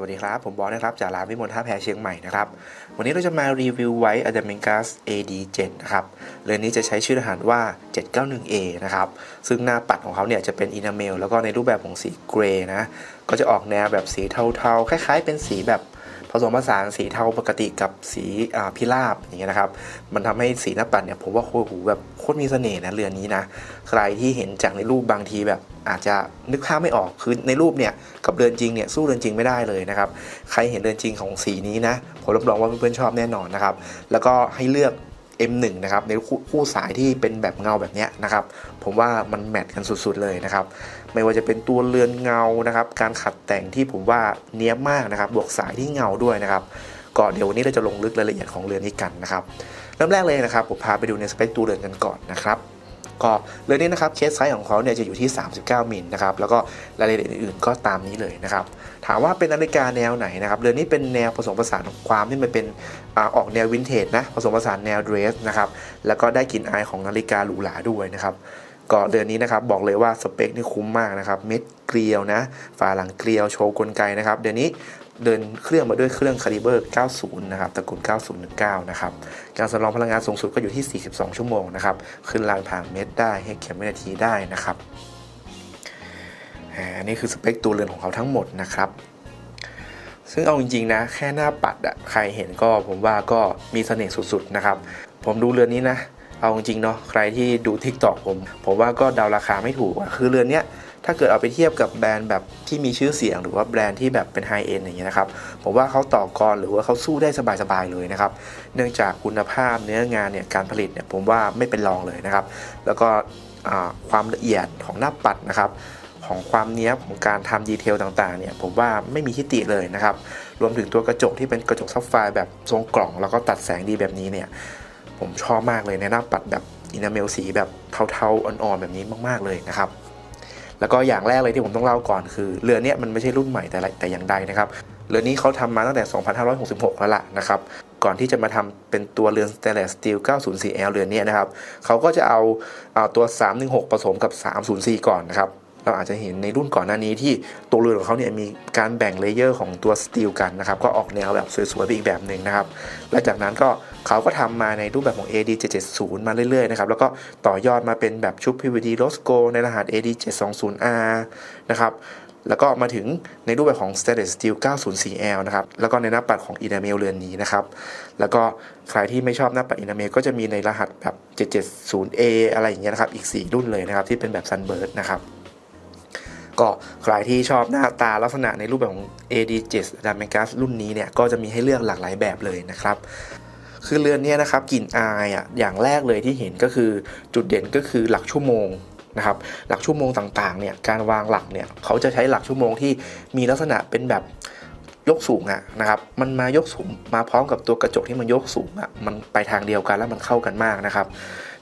วัสดีครับ ผมบอสนะครับ จากร้านวิมลท่าแพเชียงใหม่นะครับ วันนี้เราจะมารีวิวไว้ a d a m e n g a s AD7 นะครับเรือนนี้จะใช้ชื่อรหัสว่า 791A นะครับ ซึ่งหน้าปัดของเขาเนี่ยจะเป็นอินาเมล แล้วก็ในรูปแบบของสีเกรย์นะ ก็จะออกแนวแบบสีเทาๆ คล้ายๆ เป็นสีแบบ ผสมผสานสีเทาปกติกับสีพิราบอย่างเงี้ยนะครับ มันทำให้สีหน้าปัดเนี่ยผมว่าโอ้โหแบบโคตรมีเสน่ห์นะเรือนนี้นะ ใครที่เห็นจากในรูปบางทีแบบอาจจะนึกภาพไม่ออกคือในรูปเนี่ยกับเรือนจริงเนี่ยสู้เรือนจริงไม่ได้เลยนะครับ ใครเห็นเรือนจริงของสีนี้นะผมรับรองว่าเพื่อนๆชอบแน่นอนนะครับ แล้วก็ให้เลือก M1 นะครับในคู่สายที่เป็นแบบเงาแบบนี้นะครับผมว่ามันแมทกันสุดๆเลยนะครับไม่ว่าจะเป็นตัวเรือนเงานะครับการขัดแต่งที่ผมว่าเนี้ยบมากนะครับบวกสายที่เงาด้วยนะครับก็เดี๋ยววันนี้เราจะลงลึกรายละเอียดของเรือนนี้กันนะครับเริ่มแรกเลยนะครับผมพาไปดูในสเปคตัวเรือนกันก่อนนะครับ ก็เรือนนี้นะครับเคสไซส์ของเขาเนี่ยจะอยู่ที่ 39 มิลนะครับแล้วก็รายละเอียดอื่นๆก็ตามนี้เลยนะครับถามว่าเป็นนาฬิกาแนวไหนนะครับเรือนนี้เป็นแนวผสมผสานของความที่มันเป็นอออกแนววินเทจนะผสมผสานแนวเดรสนะครับแล้วก็ได้กลิ่นอายของนาฬิกาหรูหราด้วยนะครับ ก็เรือนนี้นะครับบอกเลยว่าสเปคนี่คุ้มมากนะครับเม็ดเกลียวนะฝาหลังเกลียวโชว์กลไกนะครับเดี๋ยวนี้เดินเครื่องมาด้วยเครื่องคาลิเบอร์ 90 นะครับตระกูล 9019 นะครับ การสำรองพลังงานสูงสุดก็อยู่ที่ 42 ชั่วโมงนะครับ ขึ้นลานผ่านเมตรได้ ให้เข็มวินาทีได้นะครับ อันนี้คือสเปคตัวเรือนของเขาทั้งหมดนะครับ ซึ่งเอาจริงๆนะ แค่หน้าปัดอะใครเห็นก็ผมว่าก็มีเสน่ห์สุดๆนะครับ ผมดูเรือนนี้นะ เอาจริงๆเนาะใครที่ดูทิกตอกผม ผมว่าก็เดาราคาไม่ถูกอะคือเรือนเนี้ยถ้าเกิดเอาไปเทียบกับแบรนด์แบบที่มีชื่อเสียงหรือว่าแบรนด์ที่แบบเป็นไฮเอ็นอย่างเงี้ยนะครับ ผมว่าเขาต่อกรหรือว่าเขาสู้ได้สบายๆเลยนะครับ เนื่องจากคุณภาพเนื้องานเนี่ยการผลิตเนี่ยผมว่าไม่เป็นรองเลยนะครับ แล้วก็ความละเอียดของหน้าปัดนะครับของความเนี้ยของการทำดีเทลต่างๆเนี่ยผมว่าไม่มีทิฏฐิเลยนะครับ รวมถึงตัวกระจกที่เป็นกระจกซับไฟแบบทรงกล่อง แล้วก็ตัดแสงดีแบบนี้เนี่ย ผมชอบมากเลยในหน้าปัดแบบอินาเมลสีแบบเทาๆอ่อนๆแบบนี้มากๆเลยนะครับ แล้วก็อย่างแรกเลยที่ผมต้องเล่าก่อนคือเรือเนี้ยมันไม่ใช่รุ่นใหม่แต่ละแต่อย่างใดนะครับเรือนี้เขาทำมาตั้งแต่ 2566 แล้วล่ะนะครับก่อนที่จะมาทำเป็นตัวเรือน Stainless Steel 904L เรือนเนี้ยนะครับเขาก็จะเอาเอาตัว 316 ผสมกับ 304 ก่อนนะครับ เราอาจจะเห็นในรุ่นก่อนหน้านี้ที่ตัวเรือนของเขาเนี่ยมีการแบ่งเลเยอร์ของตัวสตีลกันนะครับ ก็ออกแนวแบบสวยๆไปอีกแบบหนึ่งนะครับ และจากนั้นก็เขาก็ทำมาในรูปแบบของ AD 770มาเรื่อยๆนะครับ แล้วก็ต่อยอดมาเป็นแบบชุบ PVD Rosco ในรหัส AD 720R นะครับแล้วก็มาถึงในรูปแบบของ Stainless Steel 904L นะครับ แล้วก็ในหน้าปัดของ Enamel เรือนนี้นะครับ แล้วก็ใครที่ไม่ชอบหน้าปัด Enamel ก็จะมีในรหัสแบบ 770A อะไรอย่างเงี้ยนะครับ อีก 4 รุ่นเลยนะครับ ที่เป็นแบบ Sunbird นะครับ ก็ใครที่ชอบหน้าตาลักษณะในรูปแบบของ AD7 d a m a g a s รุ่นนี้เนี่ยก็จะมีให้เลือกหลากหลายแบบเลยนะครับคือเรือนนี้นะครับกลิ่นอายอะอย่างแรกเลยที่เห็นก็คือจุดเด่นก็คือหลักชั่วโมงนะครับหลักชั่วโมงต่างๆเนี่ยการวางหลักเนี่ยเขาจะใช้หลักชั่วโมงที่มีลักษณะเป็นแบบยกสูงอะนะครับมันมายกสูงมาพร้อมกับตัวกระจกที่มันยกสูงอะมันไปทางเดียวกันแล้วมันเข้ากันมากนะครับ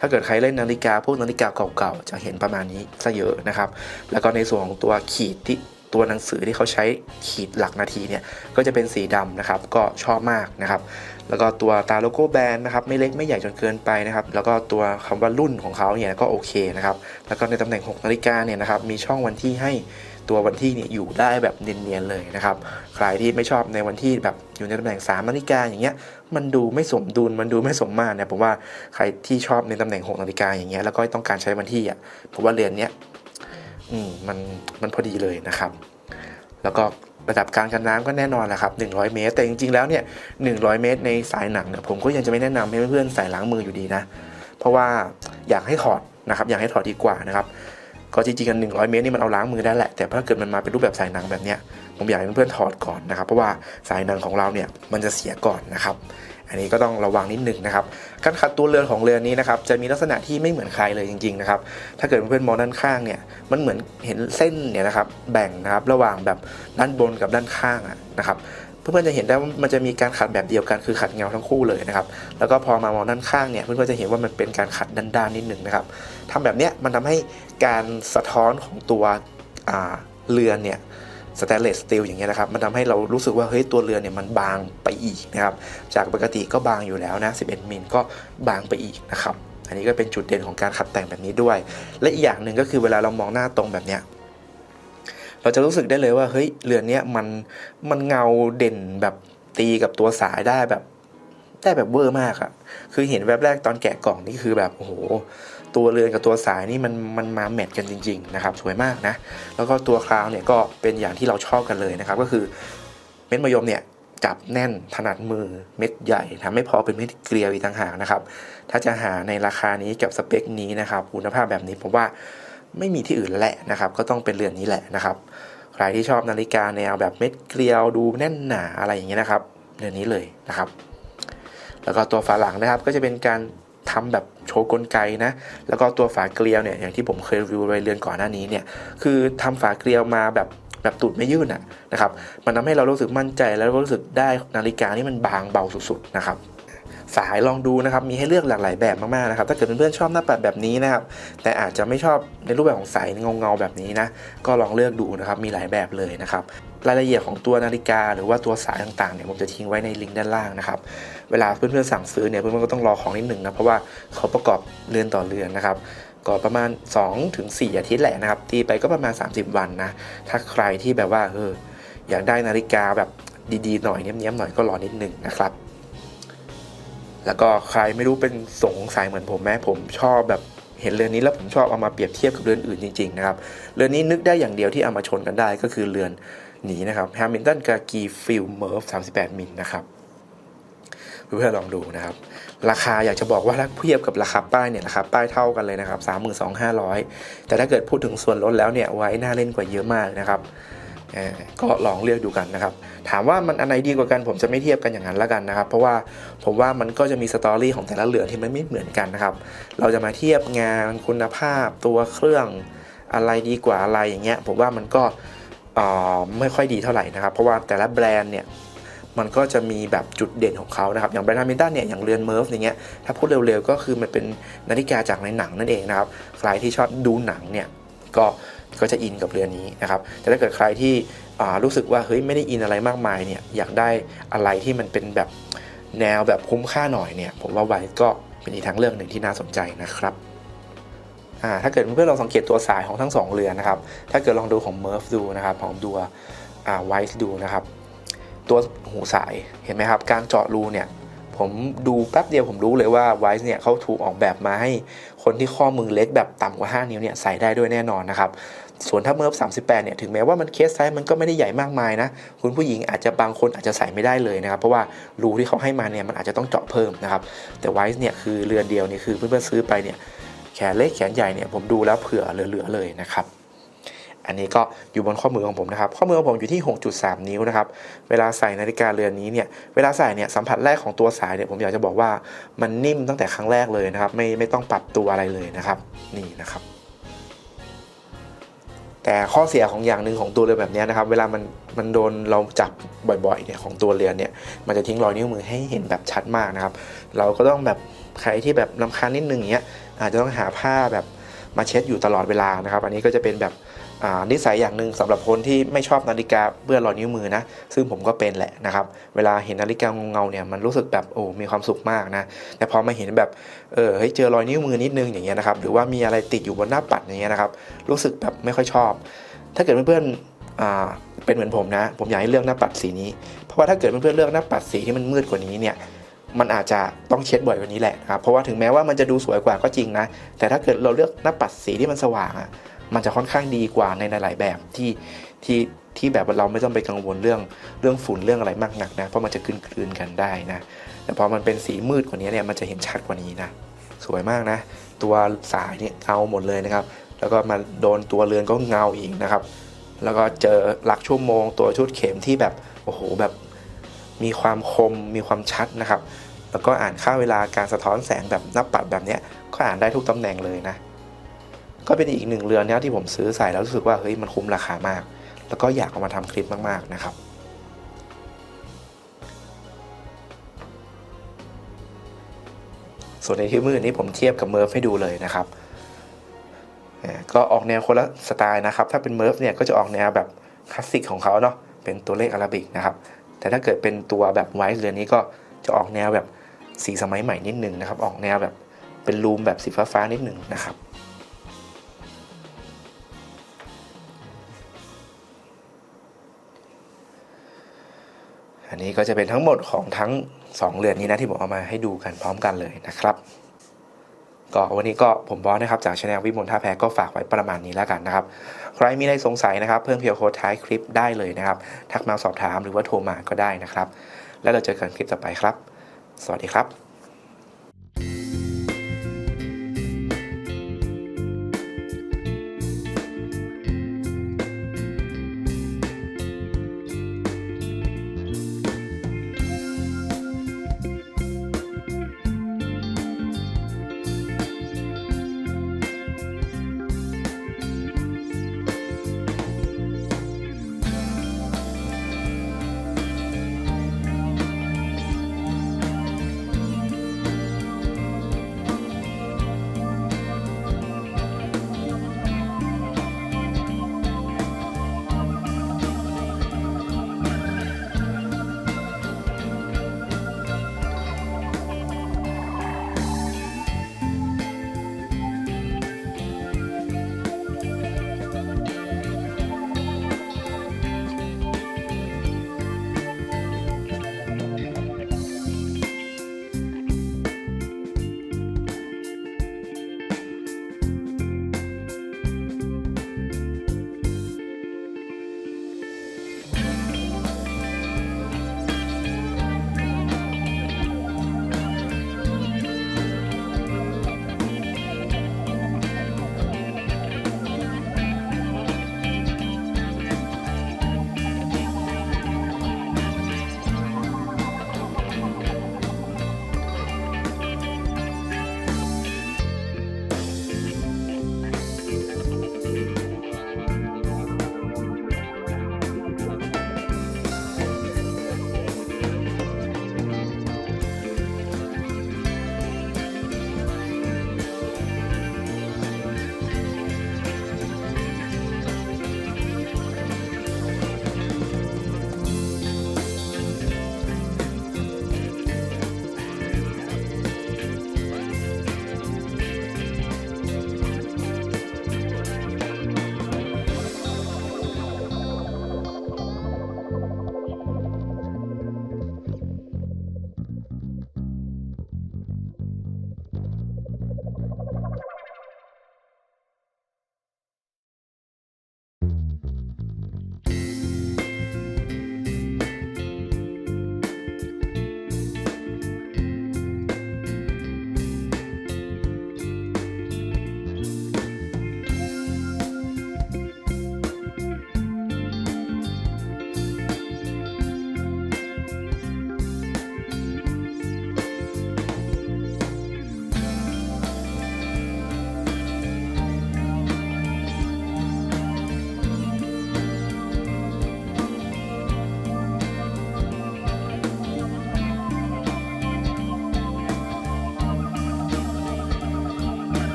ถ้าเกิดใครเล่นนาฬิกาพวกนาฬิกาเก่าๆจะเห็นประมาณนี้ซะเยอะนะครับ แล้วก็ในส่วนของตัวขีดที่ตัวหนังสือที่เขาใช้ขีดหลักนาทีเนี่ยก็จะเป็นสีดำนะครับ ก็ชอบมากนะครับ แล้วก็ตัวตาโลโก้แบรนด์นะครับ ไม่เล็กไม่ใหญ่จนเกินไปนะครับ แล้วก็ตัวคำว่ารุ่นของเขาเนี่ยก็โอเคนะครับ แล้วก็ในตำแหน่ง 6 นาฬิกาเนี่ยนะครับ มีช่องวันที่ให้ ตัววันที่เนี่ยอยู่ได้แบบเนียนๆเลยนะครับ ใครที่ไม่ชอบในวันที่แบบอยู่ในตำแหน่ง3นาฬิกาอย่างเงี้ย มันดูไม่สมดุล มันดูไม่สมมาตรเนี่ยผมว่าใครที่ชอบในตำแหน่ง6นาฬิกาอย่างเงี้ยแล้วก็ต้องการใช้วันที่อะผมว่าเรือนเนี้ยอืมมันมันพอดีเลยนะครับ แล้วก็ระดับการกันน้ำก็แน่นอนแหละครับ 100 เมตร แต่จริงๆ แล้วเนี่ย 100 เมตรในสายหนังเนี่ยผมก็ยังจะไม่แนะนำให้เพื่อนๆใส่ล้างมืออยู่ดีนะ เพราะว่าอยากให้ถอดนะครับ อยากให้ถอดดีกว่านะครับ ก็จริงๆกัน100เมตรนี่มันเอาล้างมือได้แหละ แต่ถ้าเกิดมันมาเป็นรูปแบบสายหนังแบบเนี้ยผมอยากให้เพื่อนๆถอดก่อนนะครับ เพราะว่าสายหนังของเราเนี่ยมันจะเสียก่อนนะครับอันนี้ก็ต้องระวังนิดหนึ่งนะครับ การขัดตัวเรือนของเรือนนี้นะครับจะมีลักษณะที่ไม่เหมือนใครเลยจริงๆนะครับ ถ้าเกิดเพื่อนๆมองด้านข้างเนี่ยมันเหมือนเห็นเส้นเนี่ยนะครับแบ่งนะครับระหว่างแบบด้านบนกับด้านข้างอะนะครับ เพื่อนๆจะเห็นได้ว่ามันจะมีการขัดแบบเดียวกันคือขัดเงาทั้งคู่เลยนะครับแล้วก็พอมามองด้านข้างเนี่ยเพื่อนๆจะเห็นว่ามันเป็นการขัดด้านๆนิดหนึ่งนะครับทำแบบเนี้ยมันทำให้การสะท้อนของตัวเรือนเนี่ยสแตนเลสสตีลอย่างเงี้ยนะครับมันทำให้เรารู้สึกว่าเฮ้ยตัวเรือเนี่ยมันบางไปอีกนะครับจากปกติก็บางอยู่แล้วนะ11มิลก็บางไปอีกนะครับอันนี้ก็เป็นจุดเด่นของการขัดแต่งแบบนี้ด้วย และอีกอย่างหนึ่งก็คือเวลาเรามองหน้าตรงแบบเนี้ย เราจะรู้สึกได้เลยว่าเฮ้ยเรือนเนี้ยมันมันเงาเด่นแบบตีกับตัวสายได้แบบได้แบบเวอร์มากอะคือเห็นแวบแรกตอนแกะกล่องนี่คือแบบโอ้โห ตัวเรือนกับตัวสายนี่มันมันมาแมทกันจริง ๆ นะครับ สวยมากนะ แล้วก็ตัวคราวเนี่ยก็เป็นอย่างที่เราชอบกันเลยนะครับ ก็คือเม็ดมะยมเนี่ยจับแน่นถนัดมือเม็ดใหญ่ทำไม่พอเป็นเม็ดเกลียวอีกต่างหากนะครับ ถ้าจะหาในราคานี้กับสเปคนี้นะครับ คุณภาพแบบนี้ผมว่า ไม่มีที่อื่นแหละนะครับ ก็ต้องเป็นเรือนนี้แหละนะครับ ใครที่ชอบนาฬิกาแนวแบบเม็ดเกลียวดูแน่นหนาอะไรอย่างเงี้ยนะครับ เรือนนี้เลยนะครับ แล้วก็ตัวฝาหลังนะครับก็จะเป็นการทำแบบโชว์กลไกนะ แล้วก็ตัวฝาเกลียวเนี่ยอย่างที่ผมเคยรีวิวไปเรือนก่อนหน้านี้เนี่ย คือทำฝาเกลียวมาแบบแบบตูดไม่ยื่นอะนะครับ มันทำให้เรารู้สึกมั่นใจแล้วก็รู้สึกได้นาฬิกานี่มันบางเบาสุดๆนะครับ สายลองดูนะครับมีให้เลือกหลากหลายแบบมากๆนะครับถ้าเกิดเพื่อนๆชอบหน้าปัดแบบนี้นะครับแต่อาจจะไม่ชอบในรูปแบบของสายเงาๆแบบนี้นะก็ลองเลือกดูนะครับมีหลายแบบเลยนะครับรายละเอียดของตัวนาฬิกา หรือว่าตัวสายต่างๆเนี่ยผมจะทิ้งไว้ในลิงก์ด้านล่างนะครับเวลาเพื่อนๆสั่งซื้อเนี่ยเพื่อนๆก็ต้องรอของนิดหนึ่งนะเพราะว่าเขาประกอบเรือนต่อเรือนนะครับก็ประมาณ 2-4 อาทิตย์แหละนะครับตีไปก็ประมาณ 30 วันนะถ้าใครที่แบบว่าเอออยากได้นาฬิกาแบบดีๆหน่อยเนี้ยๆหน่อยก็รอนิดหนึ่งนะครับ แล้วก็ใครไม่รู้เป็นสงสัยเหมือนผมไหมผมชอบแบบเห็นเรือนนี้แล้วผมชอบเอามาเปรียบเทียบกับเรือนอื่นจริงๆนะครับเรือนนี้นึกได้อย่างเดียวที่เอามาชนกันได้ก็คือเรือนหนีนะครับ Hamilton g a g i Field Merv 38มิลนะครับเพื่อนๆลองดูนะครับ ราคาอยากจะบอกว่าถ้าเทียบกับราคาป้ายเนี่ยราคาป้ายเท่ากันเลยนะครับ 32,500 แต่ถ้าเกิดพูดถึงส่วนลดแล้วเนี่ยไว้น่าเล่นกว่าเยอะมากนะครับ ก็ลองเลือกดูกันนะครับ ถามว่ามันอันไหนดีกว่ากันผมจะไม่เทียบกันอย่างนั้นละกันนะครับ เพราะว่าผมว่ามันก็จะมีสตอรี่ของแต่ละเรือนที่มันไม่เหมือนกันนะครับ เราจะมาเทียบงานคุณภาพตัวเครื่องอะไรดีกว่าอะไรอย่างเงี้ยผมว่ามันก็ไม่ค่อยดีเท่าไหร่นะครับ เพราะว่าแต่ละแบรนด์เนี่ยมันก็จะมีแบบจุดเด่นของเขานะครับ อย่างแบรนด์ฮามิลตันเนี่ย อย่างเรือนเมิร์ฟอย่างเงี้ย ถ้าพูดเร็วๆ ก็คือมันเป็นนาฬิกาจากในหนังนั่นเองนะครับ ใครที่ชอบดูหนังเนี่ย ก็ ก็จะอินกับเรือนี้นะครับ แต่ถ้าเกิดใครที่รู้สึกว่าเฮ้ยไม่ได้อินอะไรมากมายเนี่ยอยากได้อะไรที่มันเป็นแบบแนวแบบคุ้มค่าหน่อยเนี่ยผมว่าไวก็เป็นอีกทางเลือกหนึ่งที่น่าสนใจนะครับถ้าเกิดเพื่อนๆลองสังเกตตัวสายของทั้งสองเรือนนะครับ ถ้าเกิดลองดูของเมิร์ฟดูนะครับของดูอ่าไวท์ดูนะครับ ตัวหูสายเห็นไหมครับ การเจาะรูเนี่ยผมดูแป๊บเดียวผมรู้เลยว่าไวส์เนี่ยเขาถูกออกแบบมาให้ คนที่ข้อมือเล็กแบบต่ำกว่า 5 นิ้วเนี่ยใส่ได้ด้วยแน่นอนนะครับ ส่วนถ้าเมิร์ฟ38 เนี่ยถึงแม้ว่ามันเคสไซส์มันก็ไม่ได้ใหญ่มากมายนะ คุณผู้หญิงอาจจะบางคนอาจจะใส่ไม่ได้เลยนะครับ เพราะว่ารูที่เขาให้มาเนี่ยมันอาจจะต้องเจาะเพิ่มนะครับ แต่ไวส์เนี่ยคือเรือนเดียวนี่คือเพื่อนๆซื้อไปเนี่ยแขนเล็กแขนใหญ่เนี่ยผมดูแล้วเผื่อเหลือๆเลยนะครับ อันนี้ก็อยู่บนข้อมือของผมนะครับ ข้อมือของผมอยู่ที่ 6.3 นิ้วนะครับ เวลาใส่นาฬิกาเรือนนี้เนี่ย เวลาใส่เนี่ยสัมผัสแรกของตัวสายเนี่ยผมอยากจะบอกว่ามันนิ่มตั้งแต่ครั้งแรกเลยนะครับ ไม่ไม่ต้องปรับตัวอะไรเลยนะครับ นี่นะครับ แต่ข้อเสียของอย่างหนึ่งของตัวเรือนแบบนี้นะครับ เวลามันมันโดนเราจับบ่อยๆเนี่ยของตัวเรือนเนี่ย มันจะทิ้งรอยนิ้วมือให้เห็นแบบชัดมากนะครับ เราก็ต้องแบบใครที่แบบลำคาญนิดนึงอย่างเงี้ยอาจจะต้องหาผ้าแบบมาเช็ดอยู่ตลอดเวลานะครับ อันนี้ก็จะเป็นแบบ นิสัยอย่างหนึ่งสำหรับคนที่ไม่ชอบนาฬิกาเปื้อนรอยนิ้วมือนะ ซึ่งผมก็เป็นแหละนะครับ เวลาเห็นนาฬิกาเงาเนี่ยมันรู้สึกแบบโอ้ มีความสุขมากนะ แต่พอมาเห็นแบบเออเฮ้ยเจอรอยนิ้วมือนิดนึงอย่างเงี้ยนะครับ หรือว่ามีอะไรติดอยู่บนหน้าปัดอย่างเงี้ยนะครับ รู้สึกแบบไม่ค่อยชอบ ถ้าเกิดเพื่อนๆเป็นเหมือนผมนะ ผมอยากให้เลือกหน้าปัดสีนี้ เพราะว่าถ้าเกิดเพื่อนๆเลือกหน้าปัดสีที่มันมืดกว่านี้เนี่ยมันอาจจะต้องเช็ดบ่อยกว่านี้แหละครับ เพราะว่าถึงแม้ว่ามันจะดูสวยกว่าก็จริงนะ แต่ถ้าเกิดเราเลือกหน้าปัดสีที่มันสว่างอะ มันจะค่อนข้างดีกว่าในหลาย ๆ แบบที่ที่ที่แบบเราไม่ต้องไปกังวลเรื่องเรื่องฝุ่นเรื่องอะไรมากหนักนะเพราะมันจะกลืนกลืนๆกันได้นะแต่พอมันเป็นสีมืดกว่านี้เนี่ยมันจะเห็นชัดกว่านี้นะสวยมากนะ ตัวสายเนี่ยเงาหมดเลยนะครับ แล้วก็มาโดนตัวเรือนก็เงาอีกนะครับ แล้วก็เจอหลักชั่วโมง ตัวชุดเข็มที่แบบโอ้โหแบบมีความคมมีความชัดนะครับ แล้วก็อ่านค่าเวลาการสะท้อนแสงแบบน้าปัดแบบเนี้ยก็อ่านได้ทุกตำแหน่งเลยนะ ก็เป็นอีกหนึ่งเรือนนะที่ผมซื้อใส่แล้วรู้สึกว่าเฮ้ยมันคุ้มราคามาก แล้วก็อยากเอามาทำคลิปมากๆนะครับส่วนในที่มือนี้ผมเทียบกับเมิร์ฟให้ดูเลยนะครับก็ออกแนวคนละสไตล์นะครับ ถ้าเป็นเมิร์ฟเนี่ยก็จะออกแนวแบบคลาสสิกของเขาเนาะเป็นตัวเลขอาราบิกนะครับ แต่ถ้าเกิดเป็นตัวแบบไวท์เรือนนี้ก็จะออกแนวแบบสีสมัยใหม่นิดนึงนะครับ ออกแนวแบบเป็นรูมแบบสีฟ้าๆนิดนึงนะครับ อันนี้ก็จะเป็นทั้งหมดของทั้ง 2 เรือนนี้นะที่ผมเอามาให้ดูกันพร้อมกันเลยนะครับ ก็วันนี้ก็ผมบอสนะครับจากช anel วิมลท่าแพก็ฝากไว้ประมาณนี้แล้วกันนะครับ ใครมีอะไรสงสัยนะครับ เพิ่มเพียวโค้ดท้ายคลิปได้เลยนะครับ ทักมาสอบถามหรือว่าโทรมาก็ได้นะครับ แล้วเราเจอกันคลิปต่อไปครับ สวัสดีครับ